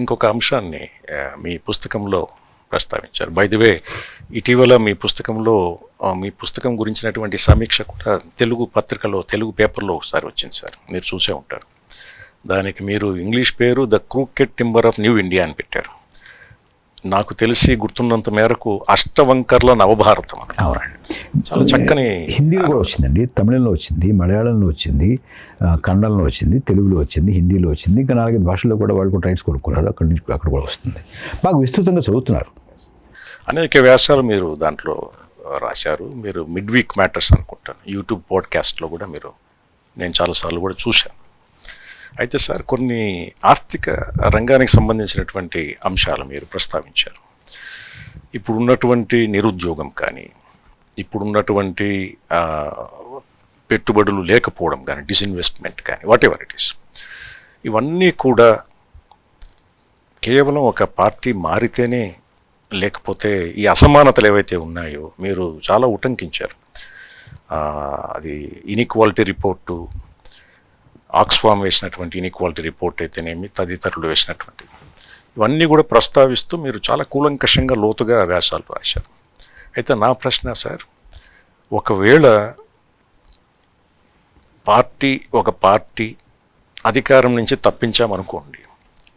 ఇంకొక అంశాన్ని మీ పుస్తకంలో ప్రస్తావించారు. బై ది వే ఇటీవల మీ పుస్తకంలో మీ పుస్తకం గురించినటువంటి సమీక్ష కూడా తెలుగు పత్రికలో తెలుగు పేపర్లో ఒకసారి వచ్చింది సార్. మీరు చూసే ఉంటారు. దానికి మీరు ఇంగ్లీష్ పేరు the crooked timber of New India అని పెట్టారు. నాకు తెలిసి గుర్తున్నంత మేరకు అష్టవంకర్ల నవభారతం చాలా చక్కని హిందీలో కూడా వచ్చిందండి తమిళంలో వచ్చింది మలయాళంలో వచ్చింది కన్నడంలో వచ్చింది తెలుగులో వచ్చింది హిందీలో వచ్చింది ఇంకా నాలుగైదు భాషల్లో కూడా వాళ్ళు కూడా రైట్స్ కొనుక్కున్నారు అక్కడి నుంచి అక్కడ కూడా వస్తుంది. బాగా విస్తృతంగా చదువుతున్నారు. అనేక వ్యాసాలు మీరు దాంట్లో రాశారు. మీరు మిడ్ వీక్ మ్యాటర్స్ అనుకుంటాను. యూట్యూబ్ పాడ్కాస్ట్లో కూడా మీరు నేను చాలాసార్లు కూడా చూశాను. అయితే సార్ కొన్ని ఆర్థిక రంగానికి సంబంధించినటువంటి అంశాలు మీరు ప్రస్తావించారు. ఇప్పుడున్నటువంటి నిరుద్యోగం కానీ ఇప్పుడున్నటువంటి పెట్టుబడులు లేకపోవడం కానీ డిస్ఇన్వెస్ట్మెంట్ కానీ వాట్ ఎవర్ ఇట్ ఈస్ ఇవన్నీ కూడా కేవలం ఒక పార్టీ మారితేనే లేకపోతే ఈ అసమానతలు ఏవైతే ఉన్నాయో మీరు చాలా ఉటంకించారు. అది ఇన్ఈక్వాలిటీ రిపోర్టు ఆక్స్ఫామ్ వేసినటువంటి ఇన్ఈక్వాలిటీ రిపోర్ట్ అయితేనేమి తదితరులు వేసినటువంటి. ఇవన్నీ కూడా ప్రస్తావిస్తూ మీరు చాలా కూలంకషంగా లోతుగా వ్యాసాలు రాశారు. అయితే నా ప్రశ్న సార్ ఒకవేళ పార్టీ ఒక పార్టీ అధికారం నుంచి తప్పించామనుకోండి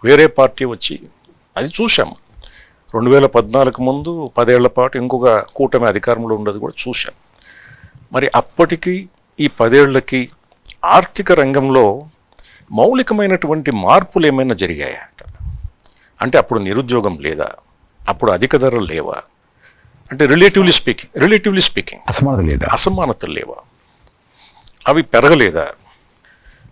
వేరే పార్టీ వచ్చి అది చూశాము రెండు వేల పద్నాలుగు ముందు పదేళ్ళ పాటు ఇంకొక కూటమి అధికారంలో ఉండదు కూడా చూశాం. మరి అప్పటికి ఈ పదేళ్ళకి ఆర్థిక రంగంలో మౌలికమైనటువంటి మార్పులు ఏమైనా జరిగాయా అంటే అప్పుడు నిరుద్యోగం లేదా? అప్పుడు అధిక ధరలు లేవా? అంటే రిలేటివ్లీ స్పీకింగ్ రిలేటివ్లీ స్పీకింగ్ అసమానత లేదా? అసమానతలు లేవా? అవి పెరగలేదా?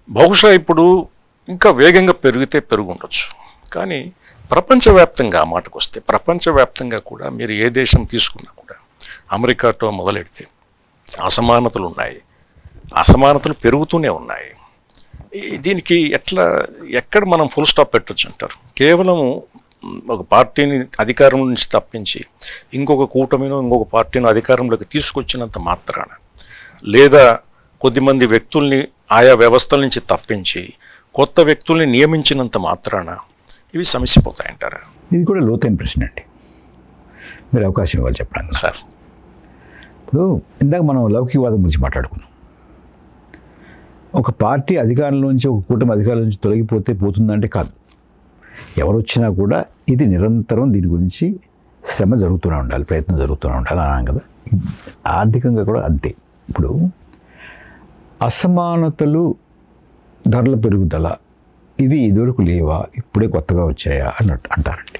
బహుశా ఇప్పుడు ఇంకా వేగంగా పెరిగితే పెరుగుండొచ్చు. కానీ ప్రపంచవ్యాప్తంగా ఆ మాటకు వస్తే ప్రపంచవ్యాప్తంగా కూడా మీరు ఏ దేశం తీసుకున్నా కూడా అమెరికాతో మొదలెడితే అసమానతలు ఉన్నాయి అసమానతలు పెరుగుతూనే ఉన్నాయి. దీనికి ఎట్లా ఎక్కడ మనం ఫుల్ స్టాప్ పెట్టొచ్చు అంటారు? కేవలము ఒక పార్టీని అధికారం నుంచి తప్పించి ఇంకొక కూటమినో ఇంకొక పార్టీని అధికారంలోకి తీసుకొచ్చినంత మాత్రాన లేదా కొద్దిమంది వ్యక్తుల్ని ఆయా వ్యవస్థల నుంచి తప్పించి కొత్త వ్యక్తుల్ని నియమించినంత మాత్రాన ఇవి సమస్యపోతాయంటారా ఇది కూడా లోతైన ప్రశ్న అండి. మీరు అవకాశం ఇవ్వాలి చెప్పడానికి. సార్. ఇప్పుడు ఇందాక మనం లౌకికవాదం గురించి మాట్లాడుకున్నాం. ఒక పార్టీ అధికారంలోంచి ఒక కూటమి అధికారం నుంచి తొలగిపోతే పోతుందంటే కాదు. ఎవరు వచ్చినా కూడా ఇది నిరంతరం దీని గురించి శ్రమ జరుగుతూనే ఉండాలి ప్రయత్నం జరుగుతూనే ఉండాలి అన్నాం కదా. ఆర్థికంగా కూడా అంతే. ఇప్పుడు అసమానతలు ధరల పెరుగుదల ఇవి ఇదివరకు లేవా ఇప్పుడే కొత్తగా వచ్చాయా అన్నట్టు అంటారండి.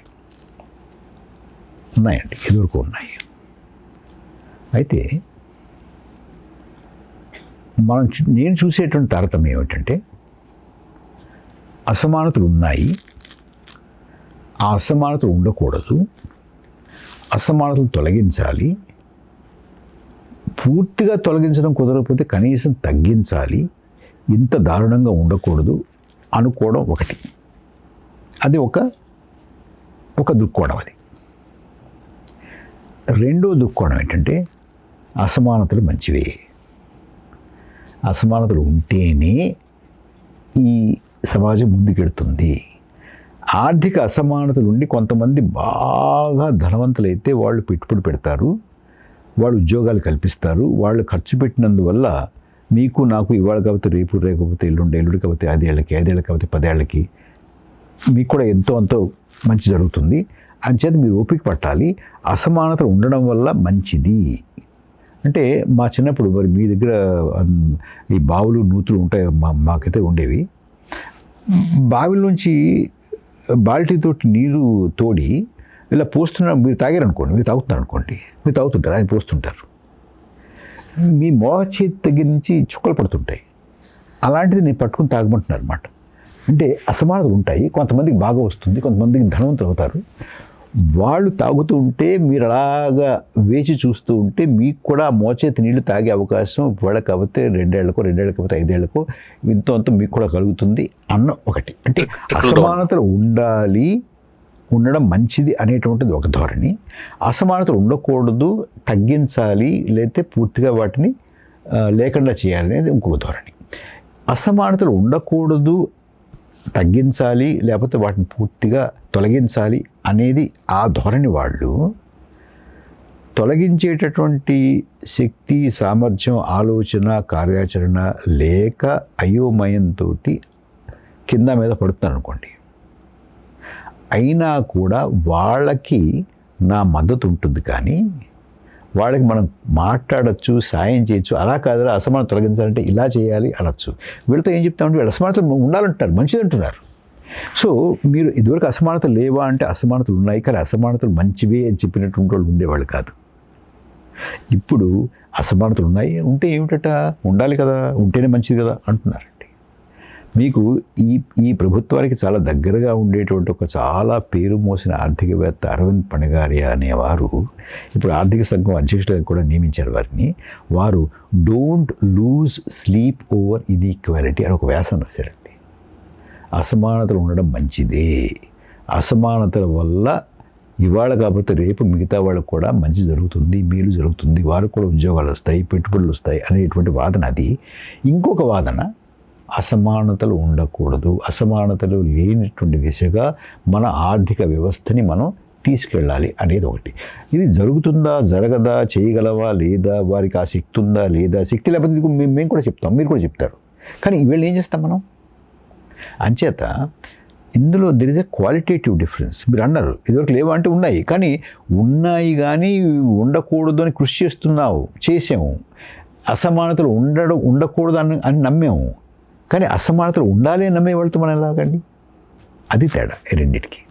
ఉన్నాయండి ఇదివరకు ఉన్నాయి. అయితే మనం చూ- నేను చూసేటువంటి తారతమ్యం ఏమిటంటే అసమానతలు ఉన్నాయి ఆ అసమానతలు ఉండకూడదు అసమానతలు తొలగించాలి పూర్తిగా తొలగించడం కుదరకపోతే కనీసం తగ్గించాలి ఇంత దారుణంగా ఉండకూడదు అనుకోవడం ఒకటి. అది ఒక ఒక దుక్కోణం అది. రెండో దుక్కోణం ఏంటంటే అసమానతలు మంచివే. అసమానతలు ఉంటేనే ఈ సమాజం ముందుకెడుతుంది. ఆర్థిక అసమానతలు ఉండి కొంతమంది బాగా ధనవంతులైతే వాళ్ళు పెట్టుబడి పెడతారు వాళ్ళు ఉద్యోగాలు కల్పిస్తారు వాళ్ళు ఖర్చు పెట్టినందువల్ల మీకు నాకు ఇవాళ కాకపోతే రేపు రేకపోతే ఎల్లుండి ఎల్లుడి కాకపోతే ఐదేళ్ళకి ఐదేళ్ళకి కాకపోతే పదేళ్ళకి మీకు కూడా ఎంతో అంతో మంచి జరుగుతుంది. అంచేత మీరు ఓపిక పట్టాలి అసమానతలు ఉండడం వల్ల మంచిది. అంటే మా చిన్నప్పుడు మరి మీ దగ్గర ఈ బావులు నూతులు ఉంటాయి మా మాకైతే ఉండేవి. బావిల నుంచి బాల్టీతో నీరు తోడి ఇలా పోస్తున్న మీరు తాగారనుకోండి మీరు తాగుతున్నారు అనుకోండి మీరు తాగుతుంటారు ఆయన పోస్తుంటారు. మీ మోహ చేతి దగ్గర నుంచి చుక్కలు పడుతుంటాయి. అలాంటిది నేను పట్టుకుని తాగమంటున్నారు అనమాట అంటే అసమానతలు ఉంటాయి కొంతమందికి బాగా వస్తుంది కొంతమందికి ధనవంతులు అవుతారు. వాళ్ళు తాగుతూ ఉంటే మీరు అలాగా వేచి చూస్తూ ఉంటే మీకు కూడా మోచేతి నీళ్ళు తాగే అవకాశం ఇవాళ కాకపోతే రెండేళ్ళకో రెండేళ్ళకి కాకపోతే ఐదేళ్ళకో ఇంతో అంత మీకు కూడా కలుగుతుంది అన్న ఒకటి. అంటే. అసమానతలు ఉండాలి ఉండడం మంచిది అనేటువంటిది ఒక ధోరణి. అసమానతలు ఉండకూడదు తగ్గించాలి లేకపోతే పూర్తిగా వాటిని లేకుండా చేయాలి అనేది ఇంకొక ధోరణి. అసమానతలు ఉండకూడదు తగ్గించాలి లేకపోతే వాటిని పూర్తిగా తొలగించాలి అనేది ఆ ధోరణి వాళ్ళు. తొలగించేటటువంటి శక్తి సామర్థ్యం ఆలోచన కార్యాచరణ లేక అయోమయంతో కింద మీద పడుతున్నారు అనుకోండి అయినా కూడా వాళ్ళకి నా మద్దతు ఉంటుంది కానీ వాళ్ళకి మనం మాట్లాడచ్చు సాయం చేయొచ్చు అలా కాదురా అసమానత తొలగించాలంటే ఇలా చేయాలి అనొచ్చు. వీళ్ళతో ఏం చెప్తామంటే వీళ్ళు అసమానతలు ఉండాలంటున్నారు మంచిది అంటున్నారు సో మీరు ఇదివరకు అసమానతలు లేవా అంటే అసమానతలు ఉన్నాయి కానీ అసమానతలు మంచివే అని చెప్పినటువంటి వాళ్ళు ఉండేవాళ్ళు కాదు. ఇప్పుడు అసమానతలు ఉన్నాయి ఉంటే ఏమిటట? ఉండాలి కదా ఉంటేనే మంచిది కదా అంటున్నారు. మీకు ఈ ఈ ప్రభుత్వానికి చాలా దగ్గరగా ఉండేటువంటి ఒక చాలా పేరు మోసిన ఆర్థికవేత్త అరవింద్ పణగారి అనేవారు ఇప్పుడు ఆర్థిక సంఘం అధ్యక్షుడిగా కూడా నియమించారు వారిని. వారు don't lose sleep over inequality అని ఒక వ్యాసం రాశారండి. అసమానతలు ఉండడం మంచిదే. అసమానతల వల్ల ఇవాళ కాకపోతే రేపు మిగతా వాళ్ళకు కూడా మంచి జరుగుతుంది మేలు జరుగుతుంది వారు కూడా ఉద్యోగాలు వస్తాయి పెట్టుబడులు వస్తాయి అనేటువంటి వాదన అది. ఇంకొక వాదన అసమానతలు ఉండకూడదు. అసమానతలు లేనటువంటి దిశగా మన ఆర్థిక వ్యవస్థని మనం తీసుకెళ్ళాలి అనేది ఒకటి. ఇది జరుగుతుందా జరగదా చేయగలవా లేదా వారికి ఆ శక్తి ఉందా లేదా శక్తి లేకపోతే మేము మేము కూడా చెప్తాం మీరు కూడా చెప్తారు. కానీ వీళ్ళు ఏం చేస్తాం మనం? అంచేత ఇందులో there is a qualitative difference మీరు అన్నారు ఇదివరకు లేవా అంటే ఉన్నాయి కానీ ఉన్నాయి కానీ ఉండకూడదు అని కృషి చేస్తున్నావు చేసాము అసమానతలు ఉండడం ఉండకూడదు అని అని నమ్మాము కానీ అసమానతలు ఉండాలి అని నమ్మే వాళ్ళతో మనం ఎలాగండి? అది తేడా రెండింటికి.